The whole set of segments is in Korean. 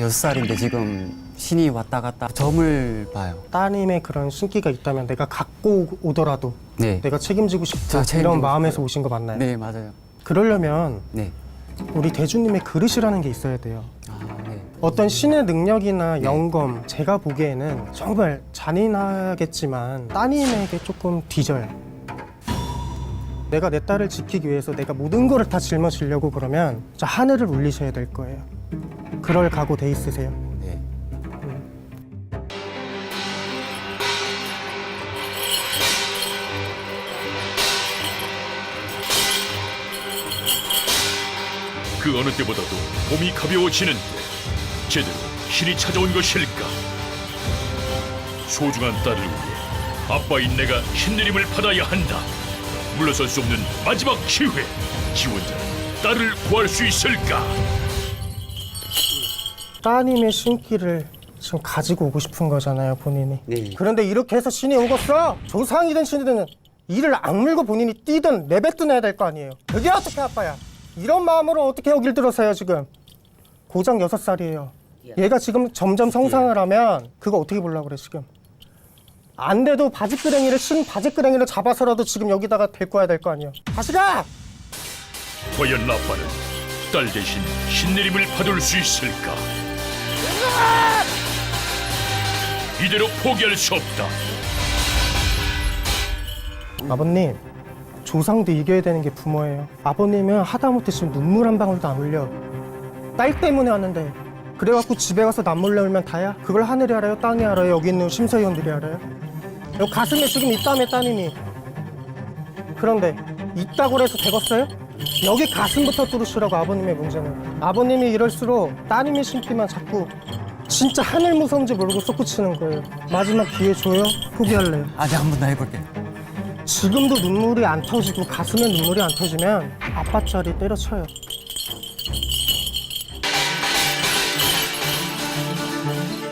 여섯 살인데 지금 신이 왔다 갔다 점을 봐요. 따님의 그런 신기가 있다면 내가 갖고 오더라도 네. 내가 책임지고 싶다 저 책임지고 이런. 마음에서 오신 거 맞나요? 네, 맞아요. 그러려면 네. 우리 대주님의 그릇이라는 게 있어야 돼요. 아, 네. 어떤 신의 능력이나 영검 제가 보기에는 정말 잔인하겠지만 따님에게 조금 뒤져요. 내가 내 딸을 지키기 위해서 내가 모든 거를 다 짊어지려고 그러면 자 하늘을 울리셔야 될 거예요. 그럴 각오 돼 있으세요. 네. 그 어느 때보다도 봄이 가벼워지는데 제대로 신이 찾아온 것일까? 소중한 딸을 위해 아빠인 내가 신내림을 받아야 한다. 물러설 수 없는 마지막 기회. 지원자는 딸을 구할 수 있을까? 따님의 신기를 지금 가지고 오고 싶은 거잖아요, 본인이. 네. 그런데 이렇게 해서 신이 오겠어? 조상이든 신이든 이를 악물고 본인이 뛰든 내뱉든 해야 될 거 아니에요. 그게 어떻게 아빠야? 이런 마음으로 어떻게 여길 들어서요, 지금? 고작 여섯 살이에요. 얘가 지금 점점 성장을 하면 그거 어떻게 보려고 그래, 지금? 안 돼도 바지끄랭이를 신 바지끄랭이를 잡아서라도 지금 여기다가 데리고 와야 될 거 아니에요. 다시 가! 과연 아빠는 딸 대신 신내림을 받을 수 있을까? 이대로 포기할 수 없다. 아버님 조상도 이겨야 되는 게 부모예요 아버님은 하다못해 지금 눈물 한 방울도 안 흘려 딸 때문에 왔는데 그래갖고 집에 가서 남몰래 울면 다야? 그걸 하늘이 알아요? 땅이 알아요? 여기 있는 심사위원들이 알아요? 여기 가슴에 지금 있다며 따님이 그런데 있다고 해서 되겠어요? 여기 가슴부터 뚫으시라고 아버님의 문제는 아버님이 이럴수록 따님의 심기만 자꾸 진짜 하늘 무서운지 모르고 솟구치는 거예요 마지막 기회 줘요? 포기할래요? 아직 한 번 더 해볼게요. 지금도 눈물이 안 터지고 가슴에 눈물이 안 터지면 아빠 자리 때려쳐요.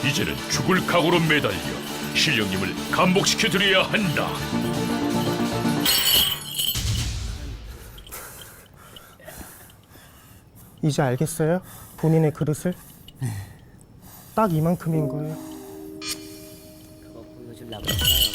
이제는 죽을 각오로 매달려 신령님을 감복시켜 드려야 한다. 이제 알겠어요? 본인의 그릇을? 네. 딱 이만큼인 거예요. 그거 보여주려고 했어요.